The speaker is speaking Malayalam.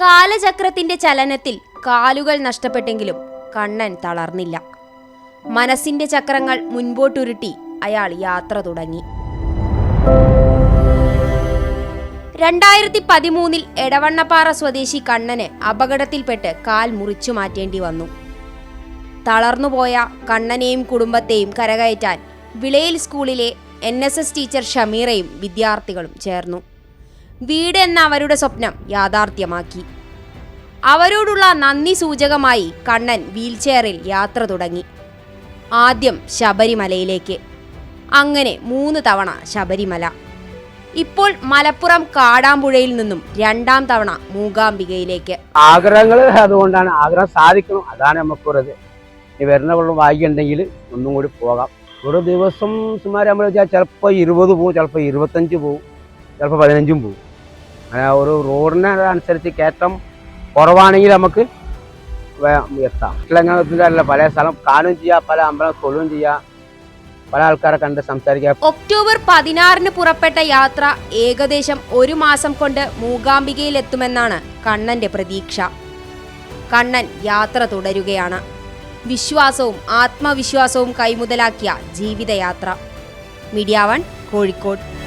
കാലചക്രത്തിന്റെ ചലനത്തിൽ കാലുകൾ നഷ്ടപ്പെട്ടെങ്കിലും കണ്ണൻ തളർന്നില്ല. മനസ്സിന്റെ ചക്രങ്ങൾ മുൻപോട്ടുരുട്ടി അയാൾ യാത്ര തുടങ്ങി. രണ്ടായിരത്തി പതിമൂന്നിൽ എടവണ്ണപ്പാറ സ്വദേശി കണ്ണന് അപകടത്തിൽപ്പെട്ട് കാൽ മുറിച്ചു മാറ്റേണ്ടി വന്നു. തളർന്നുപോയ കണ്ണനെയും കുടുംബത്തെയും കരകയറ്റാൻ വിളയിൽ സ്കൂളിലെ എൻ എസ് എസ് ടീച്ചർ ഷമീറയും വിദ്യാർത്ഥികളും ചേർന്നു. വീട് എന്ന അവരുടെ സ്വപ്നം യാഥാർത്ഥ്യമാക്കി. അവരോടുള്ള നന്ദി സൂചകമായി കണ്ണൻ വീൽചെയറിൽ യാത്ര തുടങ്ങി. ആദ്യം ശബരിമലയിലേക്ക്. അങ്ങനെ മൂന്ന് തവണ ശബരിമല. ഇപ്പോൾ മലപ്പുറം കാടാമ്പുഴയിൽ നിന്നും രണ്ടാം തവണ മൂകാംബികയിലേക്ക്. ആഗ്രഹങ്ങൾ അതുകൊണ്ടാണ് ആഗ്രഹം സാധിക്കണം. അതാണ് നമുക്കുള്ളത് വരുന്ന വെള്ളം ഭാഗ്യമുണ്ടെങ്കിൽ ഒന്നും കൂടി പോകാം. ഒരു ദിവസം സുമാർ നമ്മൾ വെച്ചാൽ ചിലപ്പോൾ ഇരുപത് പോവും ചിലപ്പോൾ ഇരുപത്തഞ്ച് പോവും ചിലപ്പോൾ പതിനഞ്ചും പോവും. അങ്ങനെ ഒരു റോഡിനെ അനുസരിച്ച് കയറ്റം കുറവാണെങ്കിൽ നമുക്ക് എത്താം. എത്താം എത്തില്ല പല സ്ഥലം കാണുകയും ചെയ്യാം പല അമ്പലം കൊള്ളുകയും ചെയ്യാം. പല ആൾക്കാരെ കണ്ട് സംസാരിക്കാം. ഒക്ടോബർ പതിനാറിന് പുറപ്പെട്ട യാത്ര ഏകദേശം ഒരു മാസം കൊണ്ട് മൂകാംബികയിലെത്തുമെന്നാണ് കണ്ണന്റെ പ്രതീക്ഷ. കണ്ണൻ യാത്ര തുടരുകയാണ്. വിശ്വാസവും ആത്മവിശ്വാസവും കൈമുതലാക്കിയ ജീവിതയാത്ര. Media one Kozhikode.